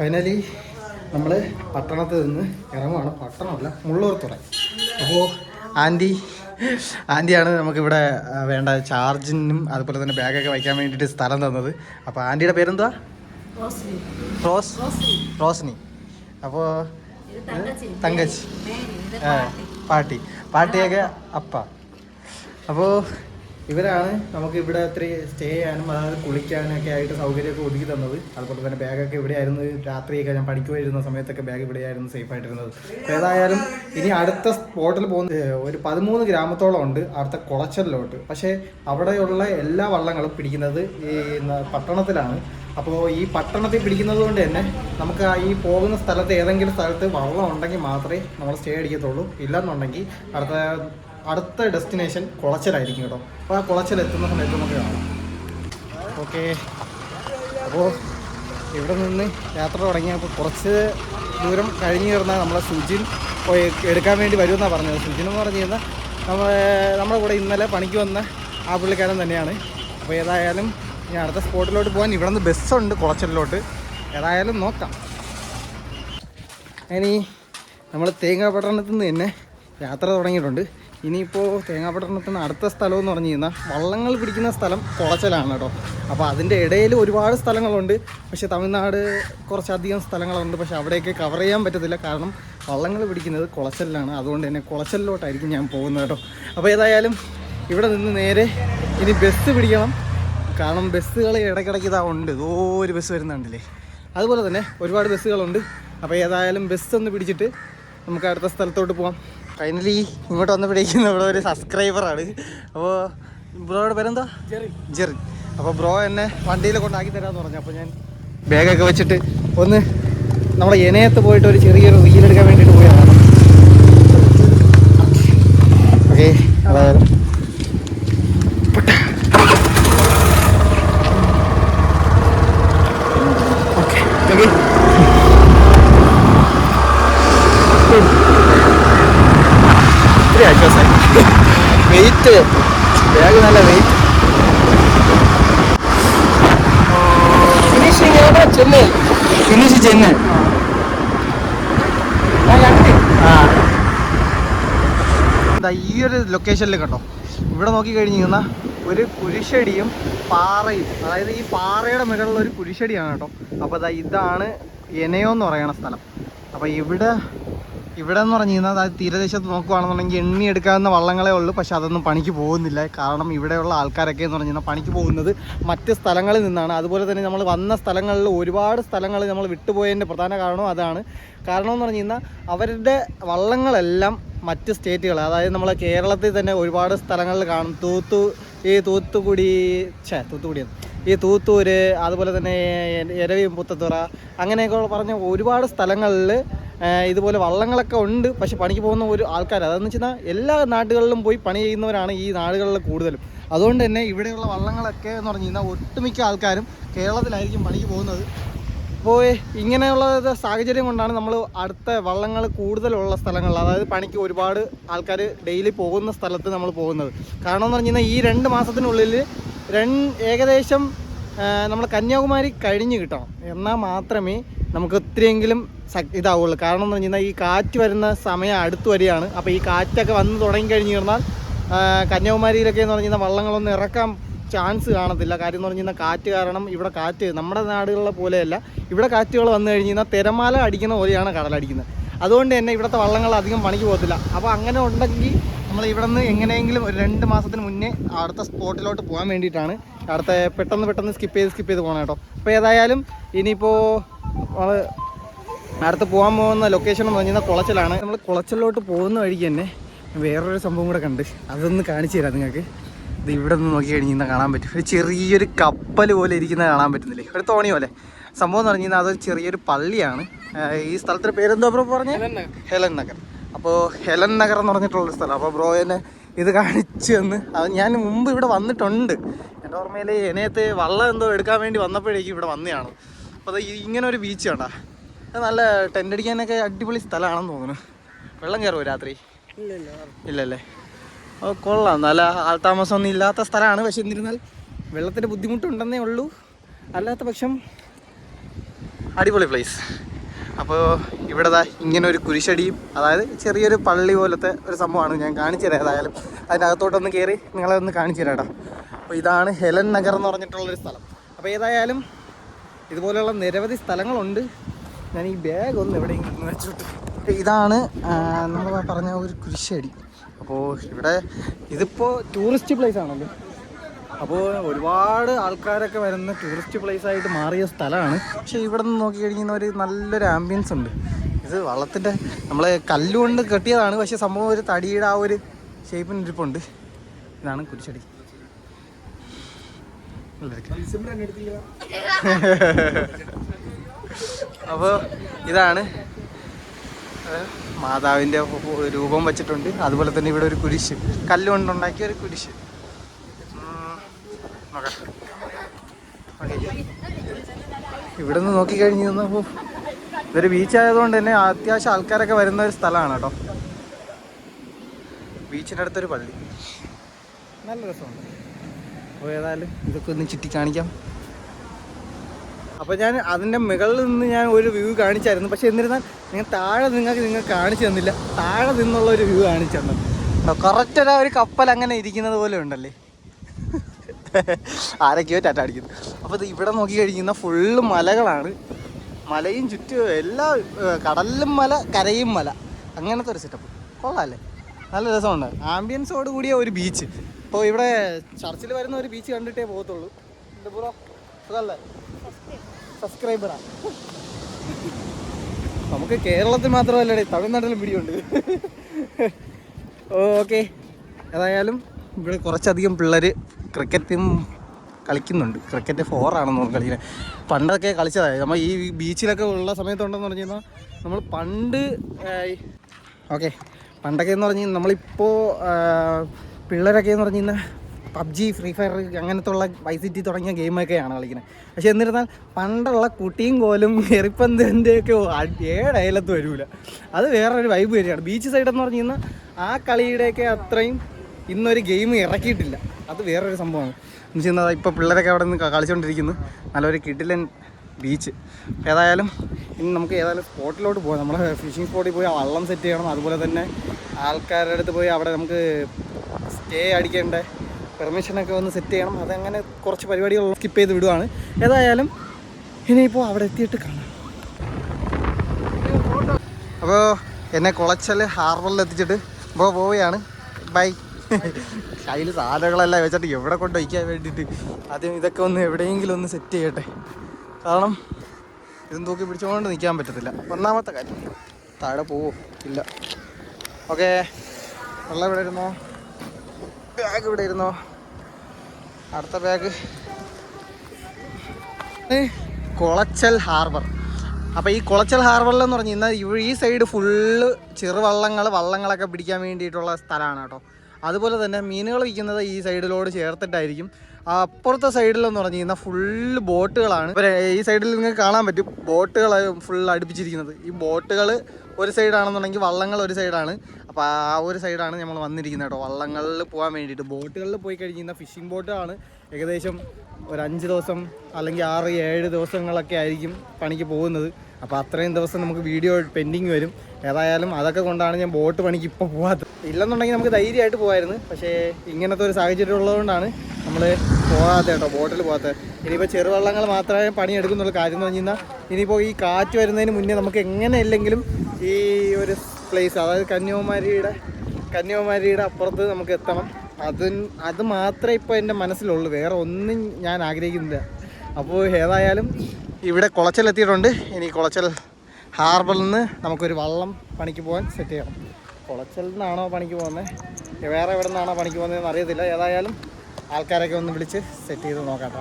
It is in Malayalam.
ഫൈനലി നമ്മൾ പട്ടണത്തിൽ നിന്ന് ഇറങ്ങുവാണ്. പട്ടണമല്ല മുള്ളൂർത്തുറ. അപ്പോൾ ആന്റി ആന്റിയാണ് നമുക്കിവിടെ വേണ്ട ചാർജിനും അതുപോലെ തന്നെ ബാഗൊക്കെ വയ്ക്കാൻ വേണ്ടിയിട്ട് സ്ഥലം തന്നത്. അപ്പോൾ ആന്റിയുടെ പേരെന്താ റോസ് റോസ്നി. അപ്പോൾ തങ്കച്ചി. പാട്ടി. പാട്ടിയൊക്കെ അപ്പ. അപ്പോൾ ഇവരാണ് നമുക്ക് ഇവിടെ അത്ര സ്റ്റേ ചെയ്യാനും അതായത് കുളിക്കാനൊക്കെ ആയിട്ട് സൗകര്യമൊക്കെ ഒതുക്കി തന്നത്. അതുപോലെ തന്നെ ബാഗൊക്കെ ഇവിടെയായിരുന്നു. രാത്രിയൊക്കെ ഞാൻ പഠിക്കുമായിരുന്ന സമയത്തൊക്കെ ബാഗ് ഇവിടെയായിരുന്നു സേഫ് ആയിട്ടിരുന്നത് ഏതായാലും ഇനി അടുത്ത സ്പോട്ടിൽ പോകുന്ന ഒരു പതിമൂന്ന് ഗ്രാമത്തോളം ഉണ്ട് അടുത്ത കുളച്ചലിലോട്ട്. പക്ഷേ അവിടെയുള്ള എല്ലാ വള്ളങ്ങളും പിടിക്കുന്നത് ഈ പട്ടണത്തിലാണ്. അപ്പോൾ ഈ പട്ടണത്തിൽ പിടിക്കുന്നത് കൊണ്ട് തന്നെ നമുക്ക് ഈ പോകുന്ന സ്ഥലത്ത് ഏതെങ്കിലും സ്ഥലത്ത് വള്ളം ഉണ്ടെങ്കിൽ മാത്രമേ നമ്മൾ സ്റ്റേ അടിക്കത്തുള്ളൂ. ഇല്ലെന്നുണ്ടെങ്കിൽ അടുത്ത അടുത്ത ഡെസ്റ്റിനേഷൻ കുളച്ചലായിരിക്കും കേട്ടോ. അപ്പോൾ ആ കുളച്ചൽ എത്തുന്ന സമയത്ത് നമുക്ക് കാണാം. ഓക്കെ. അപ്പോൾ ഇവിടെ നിന്ന് യാത്ര തുടങ്ങിയപ്പോൾ കുറച്ച് ദൂരം കഴിഞ്ഞ് കയറുന്ന നമ്മളെ സുജിൻ എടുക്കാൻ വേണ്ടി വരുമെന്നാണ് പറഞ്ഞത്. സുജിൻ എന്ന് പറഞ്ഞു കഴിഞ്ഞാൽ നമ്മൾ നമ്മുടെ കൂടെ ഇന്നലെ പണിക്ക് വന്ന ആ പുള്ളിക്കാരൻ തന്നെയാണ്. അപ്പോൾ ഏതായാലും ഇനി അടുത്ത സ്പോട്ടിലോട്ട് പോകാൻ ഇവിടെ നിന്ന് ബസ്സുണ്ട് കുളച്ചലിലോട്ട്. ഏതായാലും നോക്കാം. ഇനി നമ്മൾ തേങ്ങാപട്ടണത്തിൽ നിന്ന് തന്നെ യാത്ര തുടങ്ങിയിട്ടുണ്ട്. ഇനിയിപ്പോൾ തേങ്ങാപട്ടണത്തിൽ പട്ടണത്തിന് അടുത്ത സ്ഥലം എന്ന് പറഞ്ഞു കഴിഞ്ഞാൽ വള്ളങ്ങൾ പിടിക്കുന്ന സ്ഥലം കുളച്ചലാണ് കേട്ടോ. അപ്പോൾ അതിന്റെ ഇടയിൽ ഒരുപാട് സ്ഥലങ്ങളുണ്ട്. പക്ഷേ തമിഴ്നാട് കുറച്ചധികം സ്ഥലങ്ങളുണ്ട്. പക്ഷേ അവിടെയൊക്കെ കവർ ചെയ്യാൻ പറ്റത്തില്ല. കാരണം വള്ളങ്ങൾ പിടിക്കുന്നത് കുളച്ചലിലാണ്. അതുകൊണ്ട് തന്നെ കുളച്ചലിലോട്ടായിരിക്കും ഞാൻ പോകുന്നത് കേട്ടോ. അപ്പോൾ ഏതായാലും ഇവിടെ നിന്ന് നേരെ ഇനി ബസ് പിടിക്കണം. കാരണം ബസ്സുകൾ ഇടയ്ക്കിടയ്ക്ക് ഇതാ ഉണ്ട്. ഇതോ ഒരു ബസ് വരുന്നുണ്ടല്ലേ. അതുപോലെ തന്നെ ഒരുപാട് ബസ്സുകളുണ്ട്. അപ്പോൾ ഏതായാലും ബസ് ഒന്ന് പിടിച്ചിട്ട് നമുക്ക് അടുത്ത സ്ഥലത്തോട്ട് പോവാം. ഫൈനലി ഇങ്ങോട്ട് വന്ന് പിടിക്കുന്ന ഇവിടെ ഒരു സബ്സ്ക്രൈബറാണ് അപ്പോൾ ബ്രോയുടെ പേരെന്താ? ജെറി. ജെറി. അപ്പോൾ ബ്രോ എന്നെ വണ്ടിയിൽ കൊണ്ടാക്കി തരാമെന്ന് പറഞ്ഞു. അപ്പോൾ ഞാൻ ബാഗൊക്കെ വെച്ചിട്ട് ഒന്ന് നമ്മുടെ ഇനയത്ത് പോയിട്ട് ഒരു ചെറിയൊരു റീലെടുക്കാൻ വേണ്ടിയിട്ട് പോയതാണ് ഓക്കെ അതായത് ഓക്കെ ഓക്കെ ഇത്തിരി ആശ്വാസമായി വെയിറ്റ് ബാഗ് നല്ല വെയിറ്റ് ഫിനിഷിങ് എവിടെ? ചെന്നൈ. ഫിനിഷ് ചെന്നൈ. എന്താ ഈ ഒരു ലൊക്കേഷനിൽ കണ്ടോ? ഇവിടെ നോക്കി കഴിഞ്ഞ് കഴിഞ്ഞാൽ ഒരു കുരിശടിയും പാറയും. അതായത് ഈ പാറയുടെ മുകളിലുള്ള ഒരു കുരിശടിയാണ് കേട്ടോ. അപ്പോൾ ഇതാണ് എനയോ എന്ന് പറയുന്ന സ്ഥലം. അപ്പോൾ ഇവിടെ ഇവിടെ എന്ന് പറഞ്ഞു കഴിഞ്ഞാൽ അതായത് തീരദേശത്ത് നോക്കുവാണെന്നുണ്ടെങ്കിൽ എണ്ണി എടുക്കാവുന്ന വള്ളങ്ങളെ ഉള്ളൂ. പക്ഷെ അതൊന്നും പണിക്ക് പോകുന്നില്ല. കാരണം ഇവിടെയുള്ള ആൾക്കാരൊക്കെ എന്ന് പറഞ്ഞു കഴിഞ്ഞാൽ പണിക്ക് പോകുന്നത് മറ്റ് സ്ഥലങ്ങളിൽ നിന്നാണ്. അതുപോലെ തന്നെ നമ്മൾ വന്ന സ്ഥലങ്ങളിൽ ഒരുപാട് സ്ഥലങ്ങൾ നമ്മൾ വിട്ടുപോയതിന്റെ പ്രധാന കാരണവും അതാണ്. കാരണം എന്ന് പറഞ്ഞു കഴിഞ്ഞാൽ അവരുടെ വള്ളങ്ങളെല്ലാം മറ്റ് സ്റ്റേറ്റുകൾ അതായത് നമ്മളെ കേരളത്തിൽ തന്നെ ഒരുപാട് സ്ഥലങ്ങളിൽ കാണും. തൂത്തു ഈ തൂത്തുക്കുടി ഛേ തൂത്തുകുടിയാണ് ഈ തൂത്തൂര് അതുപോലെ തന്നെ എരവിയും പുത്തത്തുറ അങ്ങനെയൊക്കെ പറഞ്ഞ ഒരുപാട് സ്ഥലങ്ങളിൽ ഇതുപോലെ വള്ളങ്ങളൊക്കെ ഉണ്ട്. പക്ഷെ പണിക്ക് പോകുന്ന ഒരു ആൾക്കാർ അതെന്ന് വെച്ചാൽ എല്ലാ നാടുകളിലും പോയി പണി ചെയ്യുന്നവരാണ് ഈ നാടുകളിൽ കൂടുതലും. അതുകൊണ്ട് തന്നെ ഇവിടെയുള്ള വള്ളങ്ങളൊക്കെ എന്ന് പറഞ്ഞു കഴിഞ്ഞാൽ ഒട്ടുമിക്ക ആൾക്കാരും കേരളത്തിലായിരിക്കും പണിക്ക് പോകുന്നത്. അപ്പോൾ ഇങ്ങനെയുള്ള സാഹചര്യം കൊണ്ടാണ് നമ്മൾ അടുത്ത വള്ളങ്ങൾ കൂടുതലുള്ള സ്ഥലങ്ങളിൽ അതായത് പണിക്ക് ഒരുപാട് ആൾക്കാർ ഡെയിലി പോകുന്ന സ്ഥലത്ത് നമ്മൾ പോകുന്നത്. കാരണം എന്ന് പറഞ്ഞു ഈ രണ്ട് മാസത്തിനുള്ളിൽ രണ്ട് ഏകദേശം നമ്മൾ കന്യാകുമാരി കഴിഞ്ഞ് കിട്ടണം. എന്നാൽ മാത്രമേ നമുക്ക് ഒത്തിരിയെങ്കിലും ഇതാവുള്ളൂ. കാരണം എന്ന് പറഞ്ഞാൽ ഈ കാറ്റ് വരുന്ന സമയം അടുത്ത് വരികയാണ് അപ്പോൾ ഈ കാറ്റൊക്കെ വന്ന് തുടങ്ങി കഴിഞ്ഞ് കഴിഞ്ഞാൽ കന്യാകുമാരിയിലൊക്കെ എന്ന് പറഞ്ഞാൽ വള്ളങ്ങളൊന്നും ഇറക്കാൻ ചാൻസ് കാണത്തില്ല. കാര്യം എന്ന് പറഞ്ഞാൽ കാറ്റ് കാരണം ഇവിടെ കാറ്റ് നമ്മുടെ നാടുകളിലെ പോലെയല്ല. ഇവിടെ കാറ്റുകൾ വന്നു കഴിഞ്ഞ് കഴിഞ്ഞാൽ തിരമാല അടിക്കുന്ന പോലെയാണ് കടലടിക്കുന്നത് അതുകൊണ്ട് തന്നെ ഇവിടുത്തെ വള്ളങ്ങൾ അധികം പണിക്ക് പോകത്തില്ല. അപ്പോൾ അങ്ങനെ ഉണ്ടെങ്കിൽ നമ്മൾ ഇവിടെ നിന്ന് എങ്ങനെയെങ്കിലും ഒരു രണ്ട് മാസത്തിന് മുന്നേ അടുത്ത സ്പോട്ടിലോട്ട് പോകാൻ വേണ്ടിയിട്ടാണ്. അടുത്ത പെട്ടെന്ന് പെട്ടെന്ന് സ്കിപ്പ് ചെയ്ത് സ്കിപ്പ് ചെയ്ത് പോകണം കേട്ടോ. അപ്പോൾ ഏതായാലും ഇനിയിപ്പോൾ നമ്മൾ അടുത്ത് പോകാൻ പോകുന്ന ലൊക്കേഷൻ എന്ന് പറഞ്ഞാൽ കുളച്ചലാണ്. നമ്മൾ കുളച്ചലിലോട്ട് പോകുന്ന വഴിക്ക് തന്നെ വേറൊരു സംഭവം കൂടെ കണ്ട്. അതൊന്ന് കാണിച്ചു തരാം നിങ്ങൾക്ക് ഇത് ഇവിടെ നിന്ന് നോക്കി കഴിഞ്ഞാൽ കാണാൻ പറ്റും. ഒരു ചെറിയൊരു കപ്പൽ പോലെ ഇരിക്കുന്നത് കാണാൻ പറ്റുന്നില്ലേ? ഒരു തോണി പോലെ. സംഭവം എന്ന് പറഞ്ഞു കഴിഞ്ഞാൽ അതൊരു ചെറിയൊരു പള്ളിയാണ്. ഈ സ്ഥലത്തിന്റെ പേരെന്തോ ബ്രോ പറഞ്ഞു? ഹെലൻ നഗർ. അപ്പോൾ ഹെലൻ നഗർ എന്ന് പറഞ്ഞിട്ടുള്ളൊരു സ്ഥലം. അപ്പോൾ ബ്രോ എന്നെ ഇത് കാണിച്ചു തന്ന്. അത് ഞാൻ മുമ്പ് ഇവിടെ വന്നിട്ടുണ്ട്. എന്റെ ഓർമ്മയിൽ എനയത്ത് വള്ളം എന്തോ എടുക്കാൻ വേണ്ടി വന്നപ്പോഴേക്കും ഇവിടെ വന്നതാണ്. അപ്പോൾ അത് ഇങ്ങനെ ഒരു ബീച്ച് കണ്ടാ. അത് നല്ല ടെന്റ് അടിക്കാനൊക്കെ അടിപൊളി സ്ഥലമാണെന്ന് തോന്നുന്നു. വെള്ളം കയറുമോ രാത്രി? ഇല്ലല്ലേ. ഓ കൊള്ളാം. നല്ല ആൾതാമസമൊന്നും ഇല്ലാത്ത സ്ഥലമാണ്. പക്ഷെ എന്നിരുന്നാൽ വെള്ളത്തിന്റെ ബുദ്ധിമുട്ടുണ്ടെന്നേ ഉള്ളൂ. അല്ലാത്ത പക്ഷം അടിപൊളി പ്ലേസ് അപ്പോൾ ഇവിടെ ഇങ്ങനെ ഒരു കുരിശടിയും അതായത് ചെറിയൊരു പള്ളി പോലത്തെ ഒരു സംഭവമാണ് ഞാൻ കാണിച്ചു തരാം ഏതായാലും. അതിനകത്തോട്ടൊന്ന് കയറി നിങ്ങളെ ഒന്ന് കാണിച്ചു തരാം കേട്ടോ. അപ്പോൾ ഇതാണ് ഹെലൻ നഗർ എന്ന് പറഞ്ഞിട്ടുള്ളൊരു സ്ഥലം. അപ്പോൾ ഏതായാലും ഇതുപോലെയുള്ള നിരവധി സ്ഥലങ്ങളുണ്ട്. ഞാൻ ഈ ബാഗ് ഒന്ന് എവിടെയെങ്കിലും വെച്ചിട്ട്. ഇതാണ് നമ്മൾ പറഞ്ഞ ഒരു കുരിശടി അപ്പോൾ ഇവിടെ ഇതിപ്പോൾ ടൂറിസ്റ്റ് പ്ലേസ് ആണല്ലോ. അപ്പോൾ ഒരുപാട് ആൾക്കാരൊക്കെ വരുന്ന ടൂറിസ്റ്റ് പ്ലേസ് ആയിട്ട് മാറിയ സ്ഥലമാണ്. പക്ഷേ ഇവിടെ നിന്ന് നോക്കി കഴിഞ്ഞാൽ ഒരു നല്ലൊരു ആംബിയൻസ് ഉണ്ട്. ഇത് വള്ളത്തിന്റെ നമ്മൾ കല്ലുകൊണ്ട് കെട്ടിയതാണ്. പക്ഷേ സംഭവം ഒരു തടിയുടെ ആ ഒരു ഷേപ്പിന് ഇരിപ്പുണ്ട്. ഇതാണ് കുരിശടി. അപ്പോൾ ഇതാണ് മാതാവിന്റെ രൂപം വെച്ചിട്ടുണ്ട്. അതുപോലെ തന്നെ ഇവിടെ ഒരു കുരിശ്. കല്ലുകൊണ്ടുണ്ടാക്കിയ ഒരു കുരിശ്. ഇവിടെ നിന്ന് നോക്കിക്കഴിഞ്ഞ് നിന്നപ്പോ ഇതൊരു ബീച്ച് ആയതുകൊണ്ട് തന്നെ അത്യാവശ്യം ആൾക്കാരൊക്കെ വരുന്ന ഒരു സ്ഥലമാണ് കേട്ടോ. ബീച്ചിന്റെ അടുത്തൊരു പള്ളി. നല്ല രസമുണ്ട്. അപ്പോൾ ഏതായാലും ഇതൊക്കെ ഒന്ന് ചുറ്റി കാണിക്കാം. അപ്പോൾ ഞാൻ അതിന്റെ മുകളിൽ നിന്ന് ഞാൻ ഒരു വ്യൂ കാണിച്ചായിരുന്നു. പക്ഷെ എന്നിരുന്നാൽ നിങ്ങൾ താഴെ നിങ്ങൾക്ക് നിങ്ങൾ കാണിച്ചു തന്നില്ല. താഴെ നിന്നുള്ള ഒരു വ്യൂ കാണിച്ചു തന്നു. കറക്റ്റ് ഒരു കപ്പൽ അങ്ങനെ ഇരിക്കുന്നത് പോലെ ഉണ്ടല്ലേ? ആരൊക്കെയോ ടാറ്റ അടിക്കുന്നു. അപ്പോൾ ഇത് ഇവിടെ നോക്കി കഴിക്കുന്ന ഫുള്ള് മലകളാണ്. മലയും ചുറ്റും എല്ലാ കടലിലും മല കരയും മല. അങ്ങനത്തെ ഒരു സെറ്റപ്പ് കൊള്ളാമല്ലേ നല്ല രസമുണ്ട്. ആംബിയൻസോട് കൂടിയ ഒരു ബീച്ച് ഇപ്പോൾ ഇവിടെ ചർച്ചിൽ വരുന്ന ഒരു ബീച്ച് കണ്ടിട്ടേ പോകത്തുള്ളൂ. എന്താ ബ്രോ? അതല്ലേ സബ്സ്ക്രൈബറാ നമുക്ക് കേരളത്തിൽ മാത്രമല്ലേ തമിഴ്നാട്ടിലും പിടിയുണ്ട്. ഓക്കെ. ഏതായാലും ഇവിടെ കുറച്ചധികം പിള്ളേർ ക്രിക്കറ്റും കളിക്കുന്നുണ്ട്. ക്രിക്കറ്റ് ഫോറാണെന്ന് തോന്നുന്നു കളിക്കുന്നത്. പണ്ടൊക്കെ കളിച്ചതായി. നമ്മൾ ഈ ബീച്ചിലൊക്കെ ഉള്ള സമയത്തുണ്ടെന്ന് പറഞ്ഞു കഴിഞ്ഞാൽ നമ്മൾ പണ്ട് ഓക്കെ. പണ്ടൊക്കെ എന്ന് പറഞ്ഞു കഴിഞ്ഞാൽ നമ്മളിപ്പോൾ പിള്ളേരൊക്കെ എന്ന് പറഞ്ഞു കഴിഞ്ഞാൽ പബ്ജി ഫ്രീ ഫയർ അങ്ങനത്തെ ഉള്ള വൈ സിറ്റി തുടങ്ങിയ ഗെയിമൊക്കെയാണ് കളിക്കുന്നത് പക്ഷെ എന്നിരുന്നാൽ പണ്ടുള്ള കുട്ടിയും കോലും എറിപ്പന്തിന്റെയൊക്കെ ഏഴയലത്ത് വരില്ല അത് വേറൊരു വൈബ് വരികയാണ്. ബീച്ച് സൈഡ് എന്ന് പറഞ്ഞു കഴിഞ്ഞാൽ ആ കളിയുടെയൊക്കെ അത്രയും ഇന്നൊരു ഗെയിം ഇറക്കിയിട്ടില്ല. അത് വേറൊരു സംഭവമാണ്. എന്ന് വെച്ചാൽ ഇപ്പോൾ പിള്ളേരൊക്കെ അവിടെ നിന്ന് കളിച്ചുകൊണ്ടിരിക്കുന്നു നല്ലൊരു കിടിലൻ ബീച്ച് ഏതായാലും ഇനി നമുക്ക് ഏതായാലും സ്പോട്ടിലോട്ട് പോകാം നമ്മൾ ഫിഷിംഗ് സ്പോട്ടിൽ പോയി വള്ളം സെറ്റ് ചെയ്യണം. അതുപോലെ തന്നെ ആൾക്കാരുടെ അടുത്ത് പോയി അവിടെ നമുക്ക് സ്റ്റേ അടിക്കേണ്ട പെർമിഷനൊക്കെ ഒന്ന് സെറ്റ് ചെയ്യണം. അതങ്ങനെ കുറച്ച് പരിപാടികൾ സ്കിപ്പ് ചെയ്ത് വിടുവാണ്. ഏതായാലും ഇനിയിപ്പോൾ അവിടെ എത്തിയിട്ട് കാണാം. അപ്പോൾ എന്നെ കുളച്ചൽ ഹാർബറിൽ എത്തിച്ചിട്ട് ഇപ്പോൾ പോവുകയാണ്. ബൈ കയ്യിൽ സാധനങ്ങളെല്ലാം വെച്ചിട്ട് എവിടെ കൊണ്ട് വയ്ക്കാൻ വേണ്ടിയിട്ട്? ആദ്യം ഇതൊക്കെ ഒന്ന് എവിടെയെങ്കിലും ഒന്ന് സെറ്റ് ചെയ്യട്ടെ. കാരണം ഇതും തൂക്കി പിടിച്ചുകൊണ്ട് നിൽക്കാൻ പറ്റത്തില്ല. ഒന്നാമത്തെ കാര്യം താഴെ പോവോ? ഇല്ല. ഓക്കെ വെള്ളം എവിടെ ഇരുന്നോ? ബാഗ് ഇവിടെ ഇരുന്നോ? അടുത്ത ബാഗ് കുളച്ചൽ ഹാർബർ. അപ്പോൾ ഈ കുളച്ചൽ ഹാർബറിൽ എന്ന് പറഞ്ഞു കഴിഞ്ഞാൽ ഈ സൈഡ് ഫുള്ള് ചെറുവള്ളങ്ങൾ വള്ളങ്ങളൊക്കെ പിടിക്കാൻ വേണ്ടിയിട്ടുള്ള സ്ഥലമാണ് കേട്ടോ. അതുപോലെ തന്നെ മീനുകൾ വിൽക്കുന്നത് ഈ സൈഡിലോട് ചേർത്തിട്ടായിരിക്കും. അപ്പുറത്തെ സൈഡിലെന്ന് പറഞ്ഞു കഴിഞ്ഞാൽ ഫുള്ള് ബോട്ടുകളാണ്. ഈ സൈഡിൽ നിങ്ങൾക്ക് കാണാൻ പറ്റും. ബോട്ടുകൾ ഫുൾ അടുപ്പിച്ചിരിക്കുന്നത്. ഈ ബോട്ടുകൾ ഒരു സൈഡാണെന്നുണ്ടെങ്കിൽ വള്ളങ്ങൾ ഒരു സൈഡാണ് അപ്പോൾ ആ ഒരു സൈഡാണ് നമ്മൾ വന്നിരിക്കുന്നത് കേട്ടോ. വള്ളങ്ങളിൽ പോകാൻ വേണ്ടിയിട്ട്. ബോട്ടുകളിൽ പോയി കഴിഞ്ഞാൽ ഫിഷിംഗ് ബോട്ടാണ് ഏകദേശം ഒരു അഞ്ച് ദിവസം അല്ലെങ്കിൽ ആറ് ഏഴ് ദിവസങ്ങളൊക്കെ ആയിരിക്കും പണിക്ക് പോകുന്നത്. അപ്പോൾ അത്രയും ദിവസം നമുക്ക് വീഡിയോ പെൻഡിങ് വരും. ഏതായാലും അതൊക്കെ കൊണ്ടാണ് ഞാൻ ബോട്ട് പണിക്ക് ഇപ്പോൾ പോകാത്തത് ഇല്ലെന്നുണ്ടെങ്കിൽ നമുക്ക് ധൈര്യമായിട്ട് പോകായിരുന്നു പക്ഷേ ഇങ്ങനത്തെ ഒരു സാഹചര്യം ഉള്ളതുകൊണ്ടാണ് നമ്മൾ പോകാത്ത കേട്ടോ ബോട്ടിൽ പോകാത്തത് ഇനിയിപ്പോൾ ചെറുവള്ളങ്ങൾ മാത്രമേ പണിയെടുക്കുന്നുള്ളൂ. കാര്യം എന്ന് പറഞ്ഞു കഴിഞ്ഞാൽ ഇനിയിപ്പോൾ ഈ കാറ്റ് വരുന്നതിന് മുന്നേ നമുക്ക് എങ്ങനെയല്ലെങ്കിലും ഈ ഒരു പ്ലേസ് അതായത് കന്യാകുമാരിയുടെ കന്യാകുമാരിയുടെ അപ്പുറത്ത് നമുക്ക് എത്തണം. അത് അത് മാത്രമേ ഇപ്പോൾ എന്റെ മനസ്സിലുള്ളൂ. വേറെ ഒന്നും ഞാൻ ആഗ്രഹിക്കുന്നില്ല. അപ്പോൾ ഏതായാലും ഇവിടെ കുളച്ചൽ എത്തിയിട്ടുണ്ട്. ഇനി കുളച്ചൽ ഹാർബറിൽ നിന്ന് നമുക്കൊരു വള്ളം പണിക്ക് പോകാൻ സെറ്റ് ചെയ്യണം. കുളച്ചലിൽ നിന്നാണോ പണിക്ക് പോകുന്നത് വേറെ എവിടെ നിന്നാണോ പണിക്ക് പോകുന്നതെന്ന് അറിയത്തില്ല. ഏതായാലും ആൾക്കാരൊക്കെ ഒന്ന് വിളിച്ച് സെറ്റ് ചെയ്ത് നോക്കാം